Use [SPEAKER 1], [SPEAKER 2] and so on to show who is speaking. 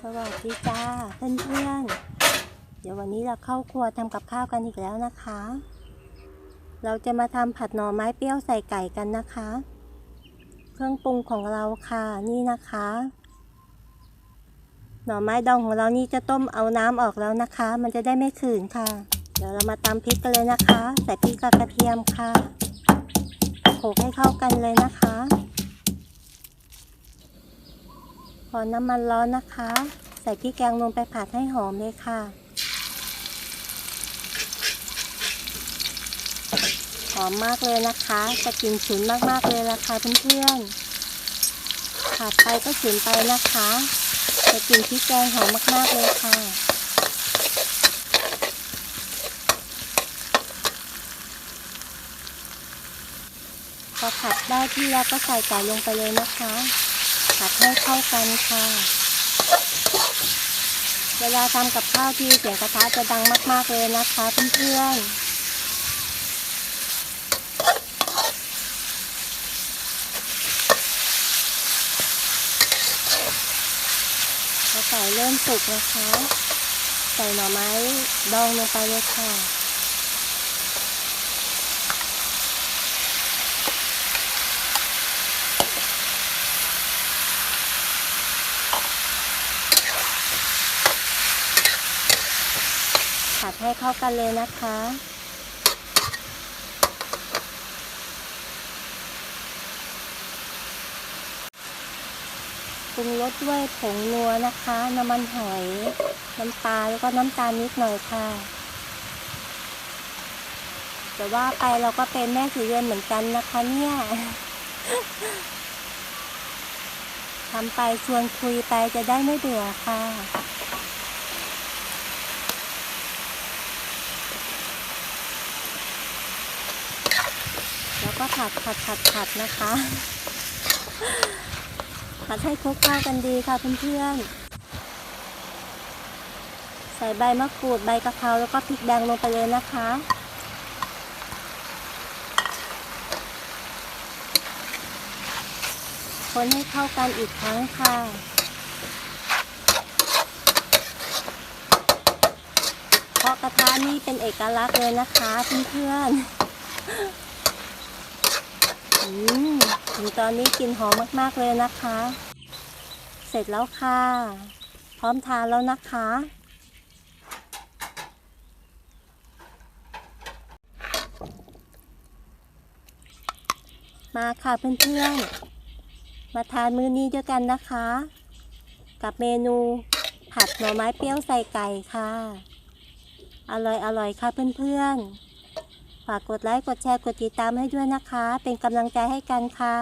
[SPEAKER 1] สวัสดีจ้าเพื่อนๆเดี๋ยววันนี้เราเข้าครัวทำกับข้าวกันอีกแล้วนะคะ เราจะมาทำผัดหน่อไม้เปรี้ยวใส่ไก่กันนะคะ เครื่องปรุงของเราค่ะนี่นะคะ หน่อไม้ดองของเรานี่จะต้มเอาน้ำออกแล้วนะคะ มันจะได้ไม่ขืนค่ะ เดี๋ยวเรามาตำพริกกันเลยนะคะ ใส่พริกกับกระเทียมค่ะโขลกให้เข้ากันเลยนะคะ พอน้ำมันร้อนนะคะ ใส่พริกแกงลงไปผัดให้หอมเลยค่ะ หอมมากเลยนะคะ จะกลิ่นฉุนมากๆเลยละค่ะเพื่อนๆผัดไปก็ฉุนไปนะคะจะกลิ่นพริกแกงหอมมากๆเลยค่ะพอผัดได้ที่แล้วก็ใส่ไก่ลงไปเลยนะคะ ผัดให้เข้ากันค่ะ เวลาทำกับข้าวที่เสียงกระทะจะดังมาก ๆ เลยนะคะเพื่อนๆพอไก่เริ่มสุกนะคะ ใส่หน่อไม้ดองลงไปเลยค่ะ ผัดให้เข้ากันเลยนะคะ ปรุงรสด้วยผงนัวนะคะ น้ำมันหอย น้ำปลาแล้วก็น้ำตาลนิดหน่อยค่ะ แต่ว่าไปเราก็เป็นแม่สีเรือนเหมือนกันนะคะเนี่ยทำไปชวนคุยไปจะได้ไม่เบื่อค่ะ แล้วก็ผัดผัดผัดผัดนะคะ ผัดให้คลุกเข้ากันดีค่ะเพื่อนๆ ใส่ใบมะกรูดใบกะเพราแล้วก็พริกแดงลงไปเลยนะคะคนให้เข้ากันอีกครั้งค่ะ เพราะกระทะนี่เป็นเอกลักษณ์เลยนะคะเพื่อนๆ อืมถึงตอนนี้กลิ่นหอมมากๆเลยนะคะ เสร็จแล้วค่ะ พร้อมทานแล้วนะคะ มาค่ะเพื่อนๆ มาทานมื้อนี้ด้วยกันนะคะ กับเมนูผัดหน่อไม้เปรี้ยวใส่ไก่ค่ะ อร่อยอร่อยค่ะเพื่อนๆ ฝากกดไลค์ กดแชร์ กดติดตามให้ด้วยนะคะ เป็นกำลังใจให้กันค่ะ